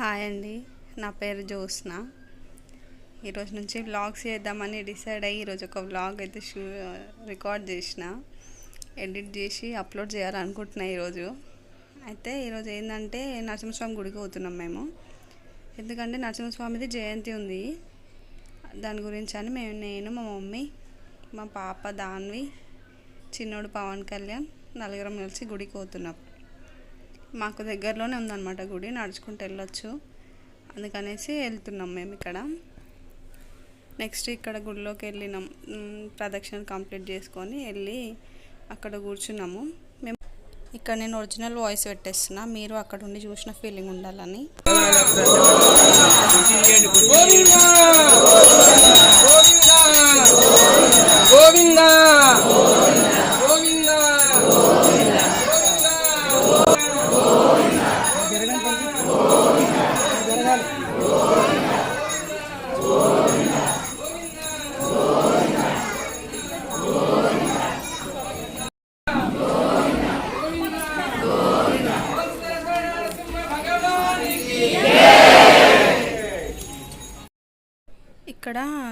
Hi అండి. నా పేరు జ్యోత్స్న. ఈరోజు నుంచి వ్లాగ్స్ చేద్దామని డిసైడ్ అయ్యి ఈరోజు ఒక వ్లాగ్ అయితే షూ రికార్డ్ చేసిన. ఎడిట్ చేసి అప్లోడ్ చేయాలనుకుంటున్నా ఈరోజు. అయితే ఈరోజు ఏంటంటే నరసింహస్వామి గుడికి పోతున్నాం మేము. ఎందుకంటే నరసింహస్వామిది జయంతి ఉంది. దాని గురించి అని మేము నేను మా మమ్మీ మా పాప దాన్వి చిన్నోడు పవన్ కళ్యాణ్ నలుగురం కలిసి గుడికి పోతున్నాం. మాకు దగ్గరలోనే ఉందన్నమాట గుడి నడుచుకుంటూ వెళ్ళొచ్చు. అందుకనేసి వెళ్తున్నాం మేము ఇక్కడ. నెక్స్ట్ ఇక్కడ గుడిలోకి వెళ్ళినాం. ప్రదక్షిణ కంప్లీట్ చేసుకొని వెళ్ళి అక్కడ కూర్చున్నాము. మేము ఇక్కడ నేను ఒరిజినల్ వాయిస్ పెట్టేస్తున్నా. మీరు అక్కడ ఉండి చూసిన ఫీలింగ్ ఉండాలని. ఇక్కడ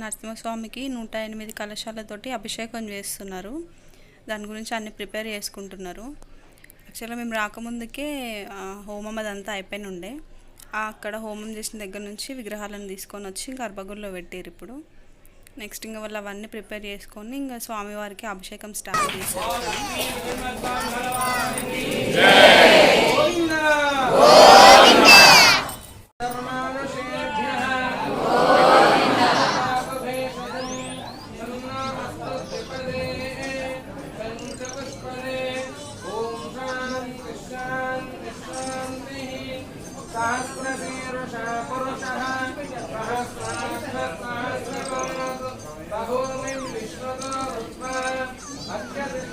నరసింహస్వామికి నూట ఎనిమిది కలశాలతోటి అభిషేకం చేస్తున్నారు. దాని గురించి అన్ని ప్రిపేర్ చేసుకుంటున్నారు. యాక్చువల్గా మేము రాకముందుకే హోమం అదంతా అయిపోయిన ఉండే అక్కడ హోమం చేసిన దగ్గర నుంచి విగ్రహాలను తీసుకొని వచ్చి గర్భగుడిలో పెట్టారు ఇప్పుడు. నెక్స్ట్ ఇంకా వాళ్ళు అవన్నీ ప్రిపేర్ చేసుకొని ఇంకా స్వామివారికి అభిషేకం స్టార్ట్ చేశారు. సహస్రశీర్ష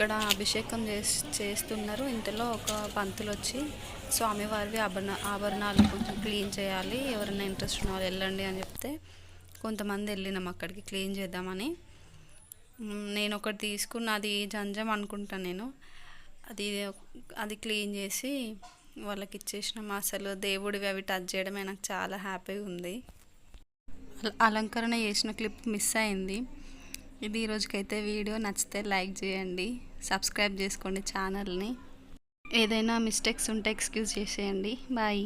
ఇక్కడ అభిషేకం చేస్ చేస్తున్నారు. ఇంతలో ఒక పంతులు వచ్చి స్వామివారివి ఆభరణ ఆభరణాలు కొంచెం క్లీన్ చేయాలి. ఎవరైనా ఇంట్రెస్ట్ ఉన్న వాళ్ళు వెళ్ళండి అని చెప్తే కొంతమంది వెళ్ళినాం అక్కడికి క్లీన్ చేద్దామని. నేను ఒకటి తీసుకున్న అది జంజం అనుకుంటాను నేను. అది అది క్లీన్ చేసి వాళ్ళకి ఇచ్చేసినాం అసలు దేవుడివి అవి టచ్ చేయడమే నాకు చాలా హ్యాపీగా ఉంది. అల- అలంకరణ చేసిన క్లిప్ మిస్ అయింది. ఇది ఈరోజుకైతే వీడియో. నచ్చితే లైక్ చేయండి. సబ్స్క్రైబ్ చేసుకోండి ఛానల్ని. ఏదైనా మిస్టేక్స్ ఉంటే ఎక్స్క్యూజ్ చేసేయండి. బాయ్.